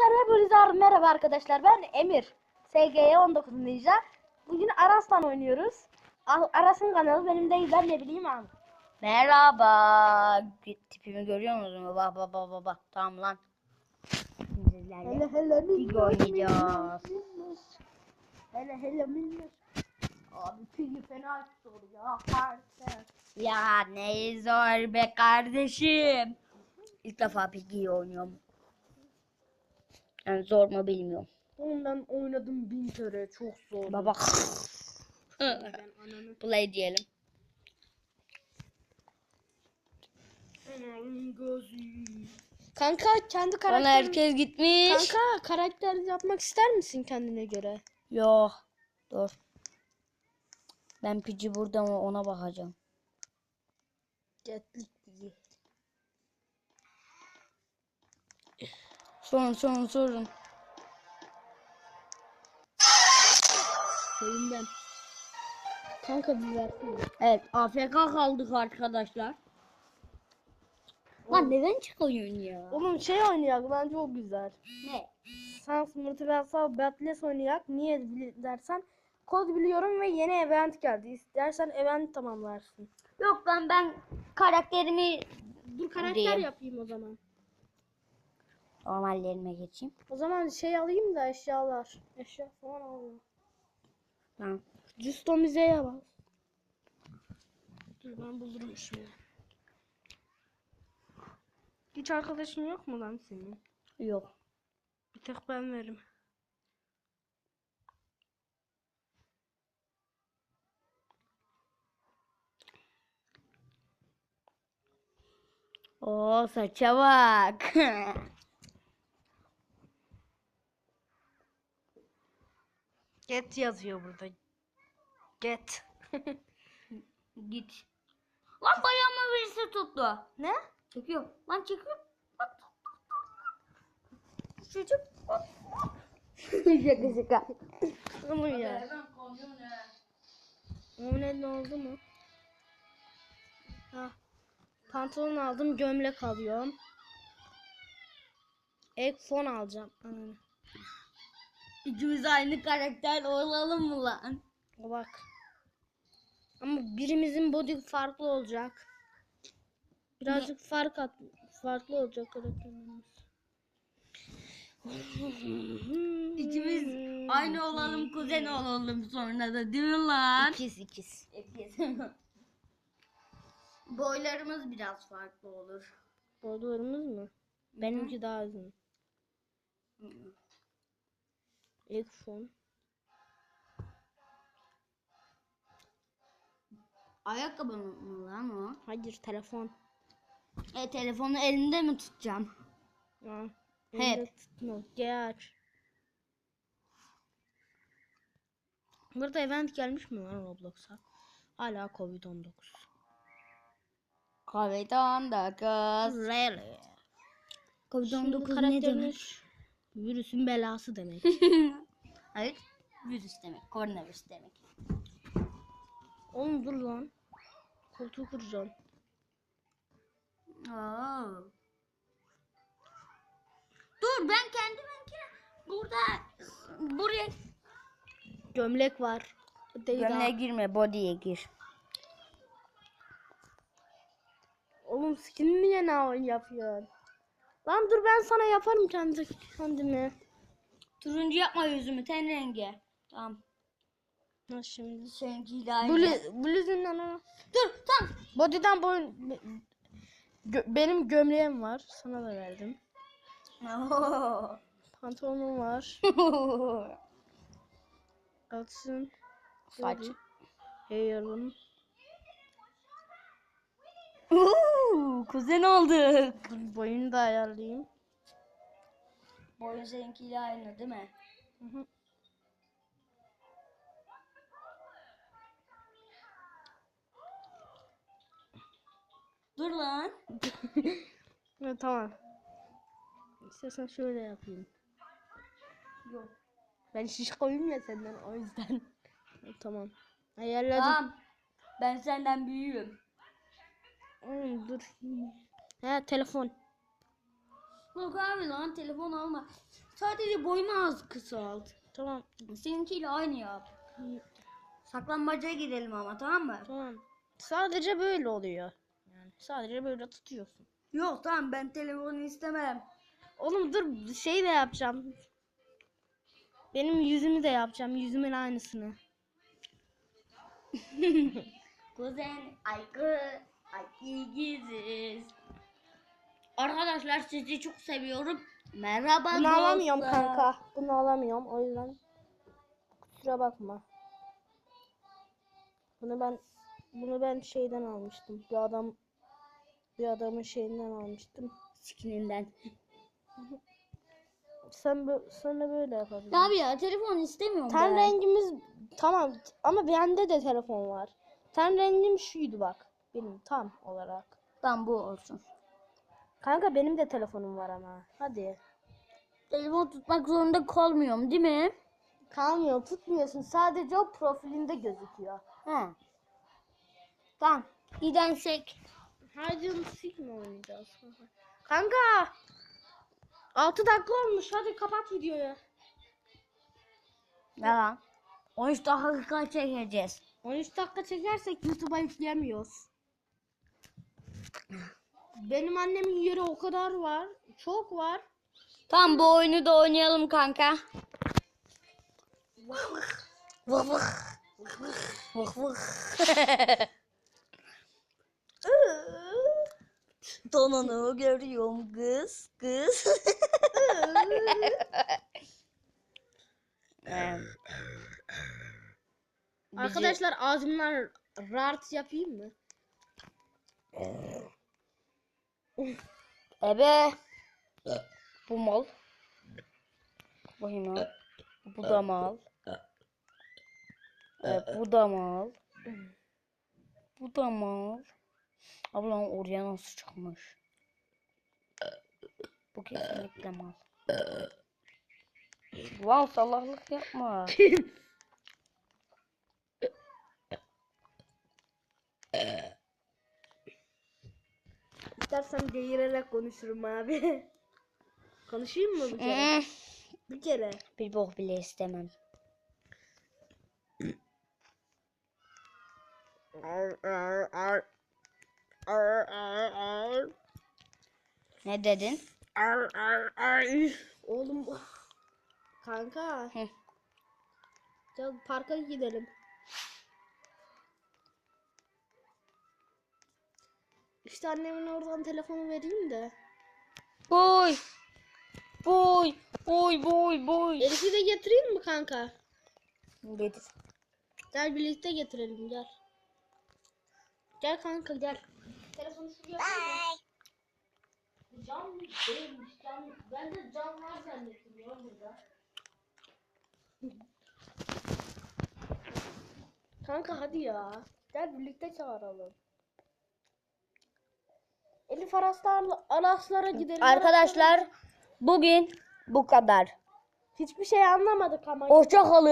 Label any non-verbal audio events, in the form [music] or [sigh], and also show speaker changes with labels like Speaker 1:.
Speaker 1: Dostlar hepinize merhaba arkadaşlar. Ben Emir. SG'ye 19 Ninja. Bugün Aras'tan oynuyoruz. Aras'ın kanalı benim değil ben ne bileyim abi.
Speaker 2: Merhaba. Tipimi görüyor musunuz? Bak bak bak bak. bak. Tamam lan. Sizlerle
Speaker 1: hele
Speaker 2: Pig oynayacağız.
Speaker 1: Hele hele minnoş. Abi Pig'i fena zor ya.
Speaker 2: Ya ne zor be kardeşim. İlk defa Piggy'yi oynuyorum. Yani zor mu bilmiyorum.
Speaker 1: Oğlum ben oynadım bin kere çok zor.
Speaker 2: Baba. Play diyelim.
Speaker 1: Ananın gözü. Kanka kendi
Speaker 2: Bana
Speaker 1: karakterini...
Speaker 2: herkes gitmiş.
Speaker 1: Kanka karakter yapmak ister misin kendine göre?
Speaker 2: Yok. Dur. Ben Piggy burada mı ona bakacağım.
Speaker 1: Getlik iyi.
Speaker 2: Sorun sorun sorun.
Speaker 1: Sevinden. Kanka bir versene.
Speaker 2: Evet AFK kaldık arkadaşlar. Lan neden çıkıyorsun ya?
Speaker 1: Oğlum şey oynayak lan çok güzel.
Speaker 2: Ne?
Speaker 1: Sans Multiversal Battles oynayak. Niye dersen kod biliyorum ve yeni event geldi. İstersen event tamamlarsın.
Speaker 2: Yok ben ben karakterimi
Speaker 1: Dur karakter
Speaker 2: Diyeyim.
Speaker 1: yapayım o zaman.
Speaker 2: Normallerime geçeyim.
Speaker 1: O zaman şey alayım da eşyalar. Eşya falan alayım.
Speaker 2: Tamam.
Speaker 1: Customize'ye bas. Dur ben bulurum şimdi. Hiç arkadaşın yok mu lan senin?
Speaker 2: Yok.
Speaker 1: Bir tek ben veririm.
Speaker 2: Oo saça bak. [laughs]
Speaker 1: Get yazıyor burada. Get. [laughs]
Speaker 2: Git. Lan bayağıma birisi tuttu.
Speaker 1: Ne?
Speaker 2: Çekiyor. Lan çekiyor.
Speaker 1: Çocuk. [laughs]
Speaker 2: şaka şaka.
Speaker 1: Ama ya. Mehmet ne oldu mu? Ha. Pantolon aldım, gömlek alıyorum. Ek fon alacağım. Ananı.
Speaker 2: İkimiz aynı karakter olalım mı lan?
Speaker 1: Bak. Ama birimizin body farklı olacak. Birazcık fark at farklı olacak karakterimiz. [laughs]
Speaker 2: İkimiz aynı olalım kuzen olalım sonra da değil mi lan?
Speaker 1: İkiz ikiz.
Speaker 2: İkiz. [laughs] Boylarımız biraz farklı olur.
Speaker 1: Bodylarımız mı? Benimki daha uzun. Ek fon.
Speaker 2: Ayakkabı mı lan o?
Speaker 1: Hayır telefon.
Speaker 2: E telefonu elinde mi tutacağım?
Speaker 1: Ha.
Speaker 2: Hep.
Speaker 1: Tutma. Geç. Burada event gelmiş mi lan Roblox'a? Hala Covid-19.
Speaker 2: Covid-19.
Speaker 1: Really?
Speaker 2: Covid-19 ne demek?
Speaker 1: Virüsün belası demek. [laughs]
Speaker 2: Evet. Virüs demek. Koronavirüs demek.
Speaker 1: Oğlum dur lan. Koltuğu kıracağım.
Speaker 2: Oo. Dur ben kendiminkine burada buraya
Speaker 1: Gömlek var. Değil
Speaker 2: Gömleğe girme body'ye gir.
Speaker 1: Oğlum skin niye ne yapıyorsun? Lan dur ben sana yaparım kendi kendime.
Speaker 2: Turuncu yapma yüzümü ten rengi. Tamam.
Speaker 1: Nasıl şimdi?
Speaker 2: Seninkiyle aynı.
Speaker 1: Blue, Blue'un ana.
Speaker 2: Dur tamam.
Speaker 1: Body'den boyun Gö- benim gömleğim var. Sana da verdim. Pantolonum var. [laughs] Atsın.
Speaker 2: Saç.
Speaker 1: Hair'ım.
Speaker 2: Uuu, kuzen olduk.
Speaker 1: Dur boyunu da ayarlayayım.
Speaker 2: Boyun seninkiyle aynı değil mi?
Speaker 1: Hı hı.
Speaker 2: Dur lan. [laughs]
Speaker 1: Ha, tamam. İstersen şöyle yapayım.
Speaker 2: Yok.
Speaker 1: Ben şiş koyayım ya senden o yüzden. Tamam. Ayarladım.
Speaker 2: Tamam. Ben senden büyüğüm.
Speaker 1: Oğlum dur. Ha telefon.
Speaker 2: Yok abi lan telefon alma. Sadece boyunu az kısalt.
Speaker 1: Tamam.
Speaker 2: Seninkiyle aynı yap. Saklanmacaya gidelim ama tamam mı?
Speaker 1: Tamam. Sadece böyle oluyor. Yani sadece böyle tutuyorsun.
Speaker 2: Yok tamam ben telefonu istemem.
Speaker 1: Oğlum dur şey de yapacağım. Benim yüzümü de yapacağım. Yüzümün aynısını. [laughs]
Speaker 2: Kuzen Aykı ay iyi giziz. Arkadaşlar sizi çok seviyorum. Merhaba
Speaker 1: Bunu alamıyorum
Speaker 2: dostlar.
Speaker 1: kanka. Bunu alamıyorum. O yüzden kusura bakma. Bunu ben bunu ben şeyden almıştım. Bir adam bir adamın şeyinden almıştım.
Speaker 2: Skininden.
Speaker 1: Sen bö- de böyle yapabilirsin.
Speaker 2: Abi ya telefon istemiyorum
Speaker 1: Ten
Speaker 2: ben.
Speaker 1: rengimiz tamam ama bende de telefon var. Ten rengim şuydu bak. Benim tam olarak.
Speaker 2: Tamam bu olsun.
Speaker 1: Kanka benim de telefonum var ama. Hadi.
Speaker 2: Telefon tutmak zorunda kalmıyorum değil mi?
Speaker 1: Kalmıyor tutmuyorsun. Sadece o profilinde gözüküyor.
Speaker 2: He. Tamam. Gidensek.
Speaker 1: Hadi sik mi oynayacağız? Kanka. 6 dakika olmuş. Hadi kapat videoyu.
Speaker 2: Ne lan? 13 dakika çekeceğiz.
Speaker 1: 13 dakika çekersek YouTube'a yükleyemiyoruz. Benim annemin yeri o kadar var. Çok var.
Speaker 2: Tamam bu oyunu da oynayalım kanka. Vıh vıh. Vıh vıh. Tonunu görüyorum kız. Kız.
Speaker 1: Arkadaşlar ağzımdan rart yapayım mı?
Speaker 2: Ebe. Bu mal. Bakayım ha. Bu da mal. Evet, bu da mal. Bu da mal. Ablam oraya nasıl çıkmış? Bu kesinlikle mal. Wow salaklık yapma.
Speaker 1: İstersen geğirerek konuşurum abi. [laughs] Konuşayım mı bir kere?
Speaker 2: Mm,
Speaker 1: bir kere.
Speaker 2: Bir bok bile istemem. Ne dedin?
Speaker 1: Oğlum kanka gel parka gidelim. İşte annemin oradan telefonu vereyim de.
Speaker 2: Boy. Boy. Boy boy boy.
Speaker 1: Elif'i de getireyim mi kanka?
Speaker 2: Getir.
Speaker 1: Gel birlikte getirelim gel. Gel kanka gel. Telefonu şuraya koy. Cam değilmiş cam. Ben de cam var zannettim ya burada. Kanka hadi ya. Gel birlikte çağıralım. Elif Araslarla Araslara gidelim.
Speaker 2: Arkadaşlar bugün bu kadar.
Speaker 1: Hiçbir şey anlamadık ama.
Speaker 2: Hoşça kalın.